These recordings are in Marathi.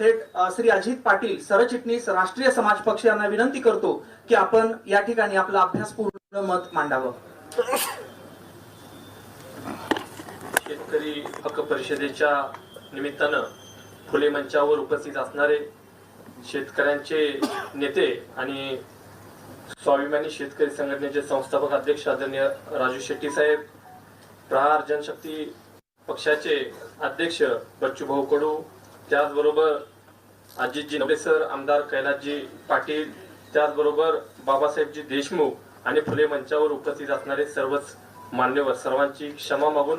थेट श्री अजित पाटील सरचिटणीस राष्ट्रीय समाज पक्ष यांना विनंती करतो की आपण या ठिकाणी आपला अभ्यासपूर्ण मत मांडावं. शेतकरी हक्क परिषदेच्या निमित्तानं फुले मंचावर उपस्थित असणारे शेतकऱ्यांचे नेते आणि स्वाभिमानी शेतकरी संघटनेचे संस्थापक अध्यक्ष आदरणीय राजू शेट्टी साहेब प्रहार जनशक्ती पक्षाचे अध्यक्ष बच्चूभाऊ कडू त्याचबरोबर अजितजी नवले सर आमदार कैलासजी पाटील त्याचबरोबर बाबासाहेबजी देशमुख आणि फुले मंचावर उपस्थित असणारे सर्वच मान्यवर सर्वांची क्षमा मागून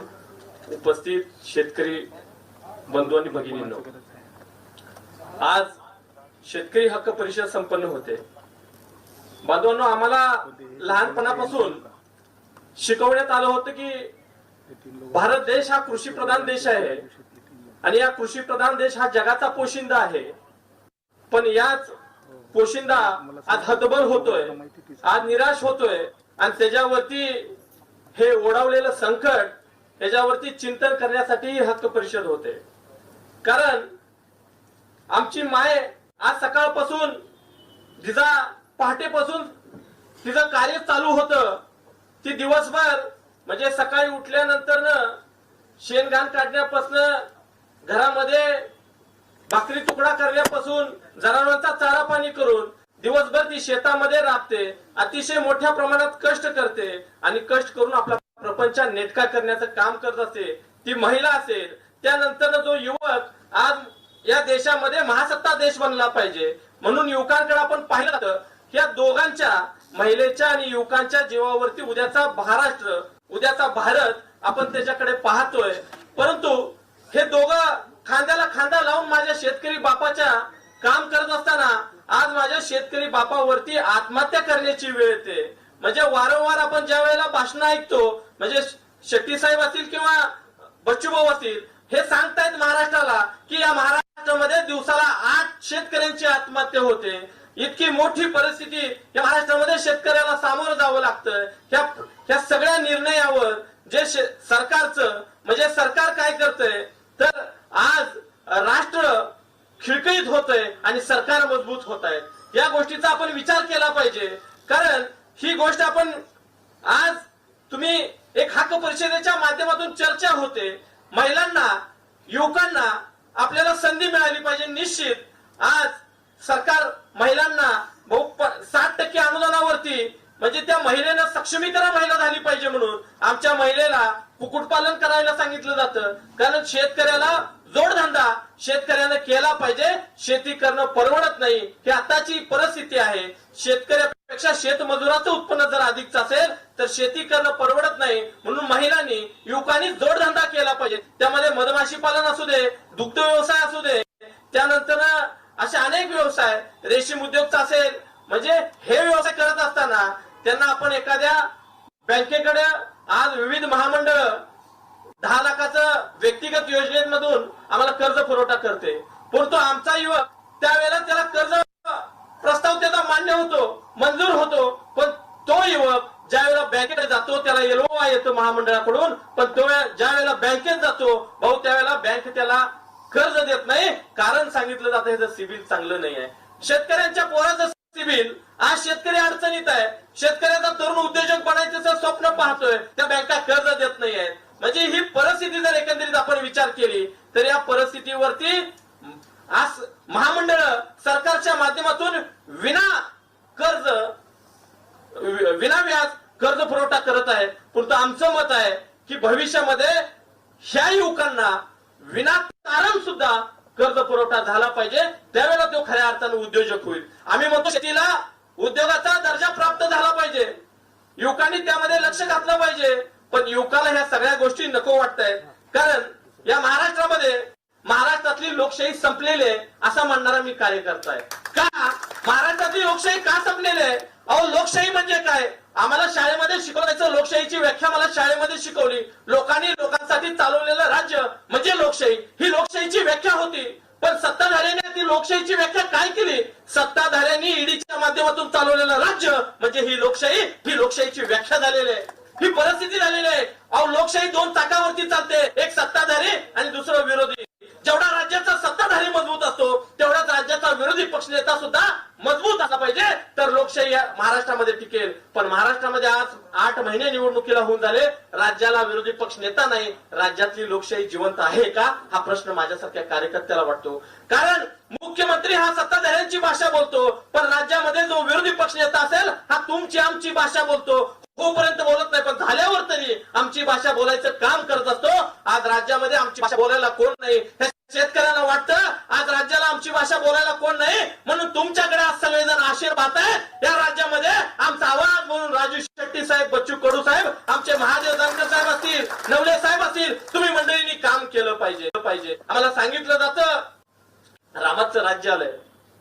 उपस्थित शेतकरी बंधू आणि भगिनींनो आज शेतकरी हक्क परिषद संपन्न होते. बांधवांनो आम्हाला लहानपणापासून शिकवण्यात आलं होतं की भारत देश हा कृषी प्रधान देश आहे. आणि या कृषी प्रधान देश हा जगाचा पोशिंदा आहे. पण याच पोशिंदा आज हतबल होतोय आज निराश होतोय आणि त्याच्यावरती हे ओढावलेलं संकट त्याच्यावरती चिंतन करण्यासाठी हक्क परिषद होते. कारण आमची माय आज सकाळपासून तिचा पहाटेपासून तिचं कार्य चालू होतं. ती दिवसभर म्हणजे सकाळी उठल्यानंतर शेणघाण काढण्यापासून घरामध्ये भाकरी तुकडा करण्यापासून जनावरांचा चारा पाणी करून दिवसभर ती शेतामध्ये राबते. अतिशय मोठ्या प्रमाणात कष्ट करते आणि कष्ट करून आपला प्रपंच नेटका करण्याचं काम करत असते. ती महिला असेल त्यानंतर जो युवक आज या देशामध्ये महासत्ता देश बनला पाहिजे. म्हणून युवकांकडे आपण पाहिलं तर या दोघांच्या महिलेच्या आणि युवकांच्या जीवावरती उद्याचा महाराष्ट्र उद्याचा भारत आपण त्याच्याकडे पाहतोय. परंतु हे दोघं खांद्याला खांदा लावून माझ्या शेतकरी बापाच्या काम करत असताना आज माझ्या शेतकरी बापावरती आत्महत्या करण्याची वेळ येते. म्हणजे वारंवार आपण ज्या वेळेला भाषण ऐकतो म्हणजे शेट्टी साहेब असतील किंवा बच्चूभाऊ असतील हे सांगतायत महाराष्ट्राला की या महाराष्ट्रामध्ये दिवसाला आठ शेतकऱ्यांची आत्महत्या होते. इतकी मोठी परिस्थिती या महाराष्ट्रामध्ये शेतकऱ्याला सामोरं जावं लागतं ह्या ह्या सगळ्या निर्णयावर जे शे- सरकारचं म्हणजे सरकार काय करतंय तर आज राष्ट्र खिळकळीत होतंय आणि सरकार मजबूत होत आहे या गोष्टीचा आपण विचार केला पाहिजे. कारण ही गोष्ट आपण आज तुम्ही एक हक्क परिषदेच्या माध्यमातून चर्चा होते. महिलांना युवकांना आपल्याला संधी मिळाली पाहिजे निश्चित. आज सरकार महिलांना बहु साठ टक्के अनुदानावरती म्हणजे त्या महिलेनं सक्षमीकरण महिला झाली पाहिजे म्हणून. आमच्या महिलेला कुक्कुटपालन करायला सांगितलं जातं. कारण शेतकऱ्याला जोडधंदा शेतकऱ्यानं केला पाहिजे. शेती करणं परवडत नाही. ही आताची परिस्थिती आहे. शेतकऱ्यापेक्षा शेतमजुराचं उत्पन्न जर अधिकच असेल तर शेती करणं परवडत नाही. म्हणून महिलांनी युवकांनी जोडधंदा केला पाहिजे. त्यामध्ये मधमाशी पालन असू दे दुग्ध व्यवसाय असू दे. त्यानंतर असे अनेक व्यवसाय रेशीम उद्योगचा असेल. म्हणजे हे व्यवसाय करत असताना त्यांना आपण एखाद्या बँकेकडे आज विविध महामंडळ दहा लाखाचं व्यक्तिगत योजनेमधून आम्हाला कर्ज पुरवठा करते. परंतु आमचा युवक. त्यावेळेला त्याला कर्ज प्रस्ताव त्याचा मान्य होतो मंजूर होतो पण तो युवक ज्या वेळेला बँकेकडे जातो त्याला एलओआ येतो महामंडळाकडून पण तो ज्या वेळेला बँकेत जातो भाऊ त्यावेळेला बँक त्याला कर्ज देत नाही. कारण सांगितलं जातं ह्याचं सिबिल चांगलं नाही आहे. शेतकऱ्यांच्या पोराचं सिबिल आज शेतकरी अडचणीत आहे. शेतकऱ्याचा तरुण उद्योजक बनायचं स्वप्न पाहतोय. त्या बँका कर्ज देत नाही आहेत. म्हणजे ही परिस्थिती जर एकंदरीत आपण विचार केली तर या परिस्थितीवरती आज महामंडळ सरकारच्या माध्यमातून विना कर्ज विना व्याज कर्ज पुरवठा करत आहे. परंतु आमचं मत आहे की भविष्यामध्ये ह्या युवकांना विना कारण सुद्धा कर्ज पुरवठा झाला पाहिजे. त्यावेळेला तो खऱ्या अर्थानं उद्योजक होईल. आम्ही म्हणतो शेतीला उद्योगाचा दर्जा प्राप्त झाला पाहिजे. युवकांनी त्यामध्ये लक्ष घातलं पाहिजे. पण युवकाला ह्या सगळ्या गोष्टी नको वाटत आहेत कारण या महाराष्ट्रामध्ये महाराष्ट्रातली लोकशाही संपलेली असं म्हणणारा मी कार्यकर्ता आहे. का? महाराष्ट्रातली लोकशाही का संपलेली आहे? अहो लोकशाही म्हणजे काय? आम्हाला शाळेमध्ये शिकवायचं लोकशाहीची व्याख्या मला शाळेमध्ये शिकवली. लोकांनी लोकांसाठी चालवलेलं राज्य म्हणजे लोकशाही. ही लोकशाहीची व्याख्या होती. पण सत्ताधाऱ्याने ती लोकशाहीची व्याख्या काय केली? सत्ताधाऱ्यांनी ईडीच्या माध्यमातून चालवलेलं राज्य म्हणजे ही लोकशाही ही लोकशाहीची व्याख्या झालेली आहे. ही परिस्थिती झालेली आहे. अहो लोकशाही दोन चाकावरती चालते. एक सत्ताधारी आणि दुसरं विरोधी. जेवढा राज्याचा सत्ताधारी मजबूत असतो तेवढाच राज्याचा विरोधी पक्ष नेता सुद्धा मजबूत असला पाहिजे तर लोकशाही महाराष्ट्रामध्ये टिकेल. पण महाराष्ट्रामध्ये आज आठ महिने निवडणुकीला होऊन झाले. राज्याला विरोधी पक्ष नेता नाही. राज्यातली लोकशाही जिवंत आहे का? हा प्रश्न माझ्यासारख्या कार्यकर्त्याला वाटतो. कारण मुख्यमंत्री हा सत्ताधाऱ्यांची भाषा बोलतो. पण राज्यामध्ये जो विरोधी पक्ष नेता असेल हा तुमची आमची भाषा बोलतो. होपर्यंत बोलत नाही पण झाल्यावर तरी आमची भाषा बोलायचं काम करत असतो. आज राज्यामध्ये आमची भाषा बोलायला कोण नाही? शेतकऱ्यांना वाटतं आज राज्याला आमची भाषा बोलायला कोण नाही? म्हणून तुमच्याकडे आज सगळेजण आशीर्वाद आहे. या राज्यामध्ये आमचा आवाज म्हणून राजू शेट्टी साहेब बच्चू कडू साहेब आमचे महादेव जानकर साहेब असतील नवले साहेब असतील तुम्ही मंडळींनी काम केलं पाहिजे पाहिजे. आम्हाला सांगितलं जातं रामाचं राज्य आलंय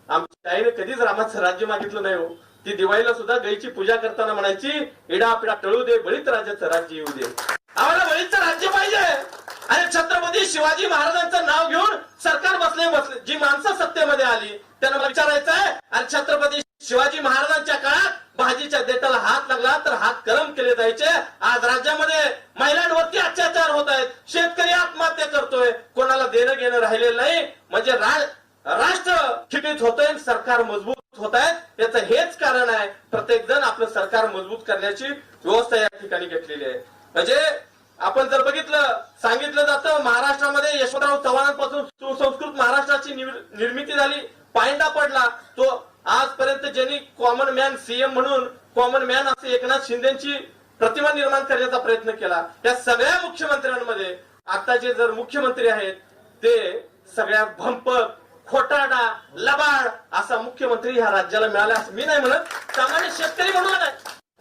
आमच्या आईने कधीच रामाचं राज्य मागितलं नाही हो. ती दिवाळीला सुद्धा गायची पूजा करताना म्हणायची इडा पिडा टळू दे बळीत राज्याचं राज्य येऊ दे. आम्हाला बळीचं राज्य पाहिजे. आणि छत्रपती शिवाजी महाराजांचं नाव घेऊन सरकार बसले बसले. जी माणसं सत्तेमध्ये आली त्यांना मला विचारायचं आहे आणि छत्रपती शिवाजी महाराजांच्या काळात भाजीच्या देताला हात लागला तर हात गरम केले जायचे. आज राज्यामध्ये महिलांवरती अत्याचार होत आहेत. शेतकरी आत्महत्या करतोय. कोणाला देणं घेणं राहिलेलं नाही. म्हणजे रा- राष्ट्र खिटीत होतंय सरकार मजबूत होत आहे. याचं हेच कारण आहे. प्रत्येक जण आपलं सरकार मजबूत करण्याची व्यवस्था या ठिकाणी घेतलेली आहे. म्हणजे आपण जर बघितलं सांगितलं जातं महाराष्ट्रामध्ये यशवंतराव चव्हाणांपासून सुसंस्कृत महाराष्ट्राची निर्मिती झाली. पायंडा पडला. तो आजपर्यंत ज्यांनी कॉमन मॅन सीएम म्हणून कॉमन मॅन असे एकनाथ शिंदेची प्रतिमा निर्माण करण्याचा प्रयत्न केला. या सगळ्या मुख्यमंत्र्यांमध्ये आता जे जर मुख्यमंत्री आहेत ते सगळ्या भंपक खोटाडा लबाड असा मुख्यमंत्री ह्या राज्याला मिळाला असं मी नाही म्हणत. सामान्य शेतकरी म्हणून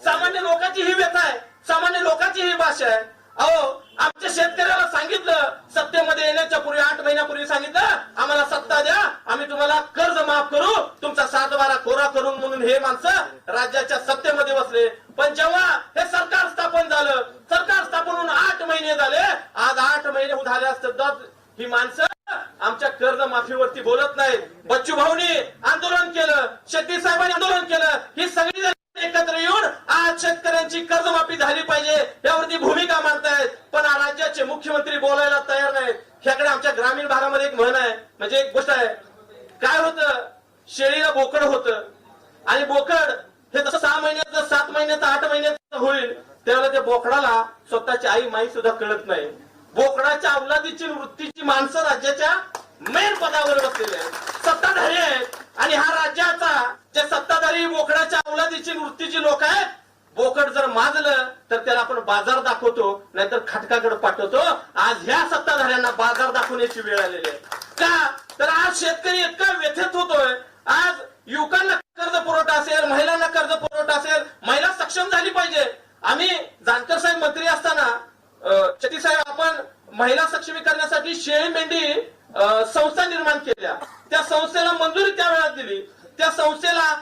सामान्य लोकांची ही व्यथा आहे. सामान्य लोकांची ही भाषा आहे. अहो आमच्या शेतकऱ्याला सांगितलं सत्तेमध्ये येण्याच्या पूर्वी आठ महिन्यापूर्वी सांगितलं आम्हाला सत्ता द्या आम्ही तुम्हाला कर्ज माफ करू तुमचा सात बारा कोरा करून म्हणून हे माणसं राज्याच्या सत्तेमध्ये बसले. पण जेव्हा हे सरकार स्थापन झालं सरकार स्थापन होऊन आठ महिने झाले आज आठ महिने झाले असतात ही माणसं आमच्या कर्ज माफीवरती बोलत नाहीत. बच्चू भाऊ आंदोलन केलं शेट्टी साहेबांनी आंदोलन केलं ही सगळी जण एकत्र येऊन आज शेतकऱ्यांची कर्जमाफी झाली पाहिजे यावरती भूमिका मांडतायत पण आ- राज्याचे मुख्यमंत्री बोलायला तयार नाहीत ह्याकडे आमच्या ग्रामीण भागामध्ये एक म्हण आहे. म्हणजे एक गोष्ट आहे. काय होतं? शेळीला बोकड होतं. आणि बोकड हे जसं सहा महिन्याचं सात महिन्याचं आठ महिन्याचं होईल त्यावेळेला त्या बोकडाला स्वतःची आई माई सुद्धा कळत नाही. बोकडाच्या अवलादीची वृत्तीची माणसं राज्याच्या मेन पदावर बसलेली आहेत. सत्ताधारी आहेत. आणि हा राज्याचा जे सत्ताधारी बोकडाच्या अवलादीची वृत्तीची लोक आहेत बोकड जर माजलं तर त्याला आपण बाजार दाखवतो नाहीतर खटकाकडे पाठवतो. आज ह्या सत्ताधाऱ्यांना बाजार दाखवण्याची वेळ आलेली आहे. का? तर आज शेतकरी इतका व्यथित होतोय. आज युवकांना कर्ज पुरवठा असेल महिलांना कर्ज पुरवठा असेल महिला सक्षम झाली पाहिजे. आम्ही जानकर साहेब मंत्री असताना छती साहेब आपण महिला सक्षमीकरणासाठी शेळी मेंढी संस्था निर्माण केल्या. त्या संस्थेला मंजुरी त्या वेळात दिली. त्या संस्थेला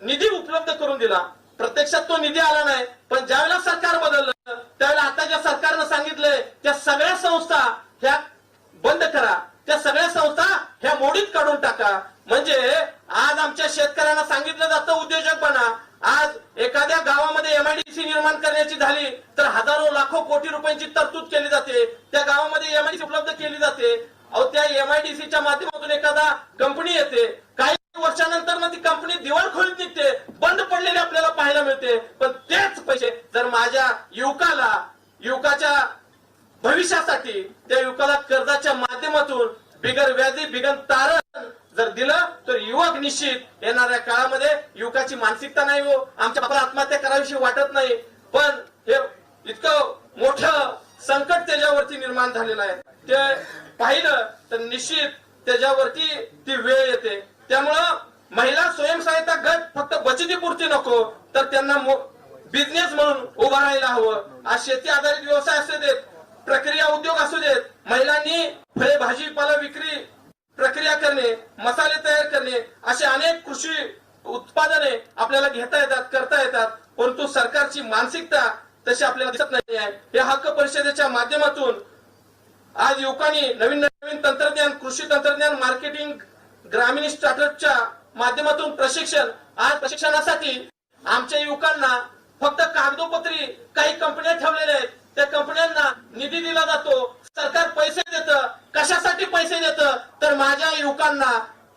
निधी उपलब्ध करून दिला. प्रत्यक्षात तो निधी आला नाही पण ज्यावेळेला सरकार बदललं त्यावेळेला आताच्या सरकारनं सांगितलंय त्या सगळ्या संस्था ह्या बंद करा त्या सगळ्या संस्था ह्या मोडीत काढून टाका. म्हणजे आज आमच्या शेतकऱ्यांना सांगितलं जातं उद्योजकपणा. आज एखाद्या गावामध्ये एमआयडीसी निर्माण करण्याची झाली तर हजारो लाखो कोटी रुपयांची तरतूद केली जाते. त्या गावामध्ये एमआयडीसी उपलब्ध केली जाते. अहो त्या एमआयडीसीच्या माध्यमातून एखादा कंपनी येते. काही वर्षानंतर मग ती कंपनी दिवाळखोरीत निघते. बंद पडलेली आपल्याला पाहायला मिळते. पण तेच पैसे जर माझ्या युवकाला युवकाच्या भविष्यासाठी त्या युवकाला कर्जाच्या माध्यमातून बिगर व्याजी बिगर तारण जर दिलं तर युवक निश्चित येणाऱ्या काळामध्ये युवकाची मानसिकता नाही हो. आमच्या बापाला आत्महत्या करावीशी वाटत नाही. पण हे इतकं मोठं संकट त्याच्यावरती निर्माण झालेलं आहे. ते पाहिलं तर निश्चित त्याच्यावरती ती वेळ येते. त्यामुळं महिला स्वयंसहायता गट फक्त बचतीपुरती नको तर त्यांना बिझनेस म्हणून उभा राहायला हवं. आज शेती आधारित व्यवसाय असू देत प्रक्रिया उद्योग असू देत महिलांनी फळे भाजीपाला विक्री प्रक्रिया करणे मसाले तयार करणे असे अनेक कृषी उत्पादने आपल्याला घेता येतात करता येतात. परंतु सरकारची मानसिकता तशी आपल्याला दिसत नाही आहे. या हक्क परिषदेच्या माध्यमातून आज युवकांनी नवीन नवीन तंत्रज्ञान कृषी तंत्रज्ञान मार्केटिंग ग्रामीण स्टार्टअपच्या माध्यमातून प्रशिक्षण आज प्रशिक्षणासाठी आमच्या युवकांना फक्त कागदोपत्री काही कंपन्या ठेवलेल्या आहेत. त्या कंपन्यांना निधी दिला जातो. सरकार पैसे देत. कशासाठी पैसे देत? तर माझ्या युवकांना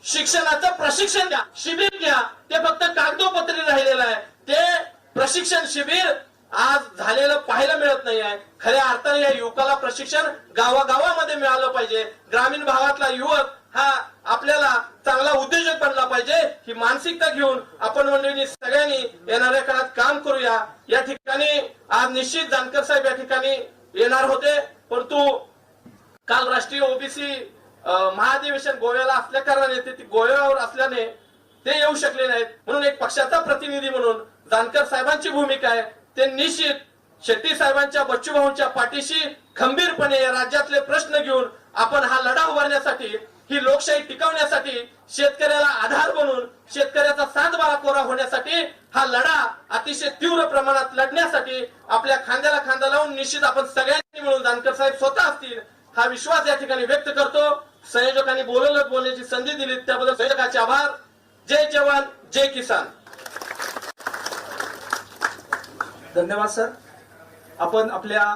शिक्षणाचं प्रशिक्षण द्या. शिबिर घ्या. ते फक्त कागदोपत्री राहिलेलं आहे. ते प्रशिक्षण शिबिर आज झालेलं पाहायला मिळत नाही आहे. खऱ्या अर्थाने या युवकाला प्रशिक्षण गावागावामध्ये मिळालं पाहिजे. ग्रामीण भागातला युवक हा आपल्याला चांगला उद्योजक बनला पाहिजे ही मानसिकता घेऊन आपण मंडळींनी सगळ्यांनी येणाऱ्या काळात काम करूया. या ठिकाणी आज निश्चित जानकर साहेब या ठिकाणी येणार होते. परंतु काल राष्ट्रीय ओबीसी महाधिवेशन गोव्याला असल्या कारणाने ते गोव्यावर असल्याने ते येऊ शकले नाहीत. म्हणून एक पक्षाचा प्रतिनिधी म्हणून जानकर साहेबांची भूमिका आहे. ते निश्चित शेट्टी साहेबांच्या बच्चूभाऊंच्या पाठीशी खंबीरपणे राज्यातले प्रश्न घेऊन आपण हा लढा उभारण्यासाठी ही लोकशाही टिकवण्यासाठी शेतकऱ्याला आधार बनून शेतकऱ्याचा सातबारा कोरा होण्यासाठी हा लढा अतिशय तीव्र प्रमाणात लढण्यासाठी आपल्या खांद्याला खांदा लावून निश्चित आपण सगळ्यांनी मिळून जानकर साहेब स्वतः असतील हा विश्वास या ठिकाणी व्यक्त करतो. संयोजकांनी बोलवलं बोलण्याची संधी दिली त्याबद्दल संयोजकाचे आभार. जय जवान जय किसान. धन्यवाद सर. आपण आपल्या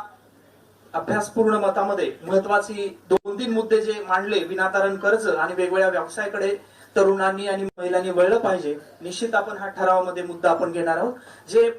अभ्यासपूर्ण मतामध्ये महत्वाची दोन तीन मुद्दे जे मांडले विनातारण कर्ज आणि वेगवेगळ्या व्यवसायाकडे तरुणांनी आणि महिलांनी वळलं पाहिजे निश्चित आपण हा ठरावामध्ये मुद्दा आपण घेणार आहोत. जे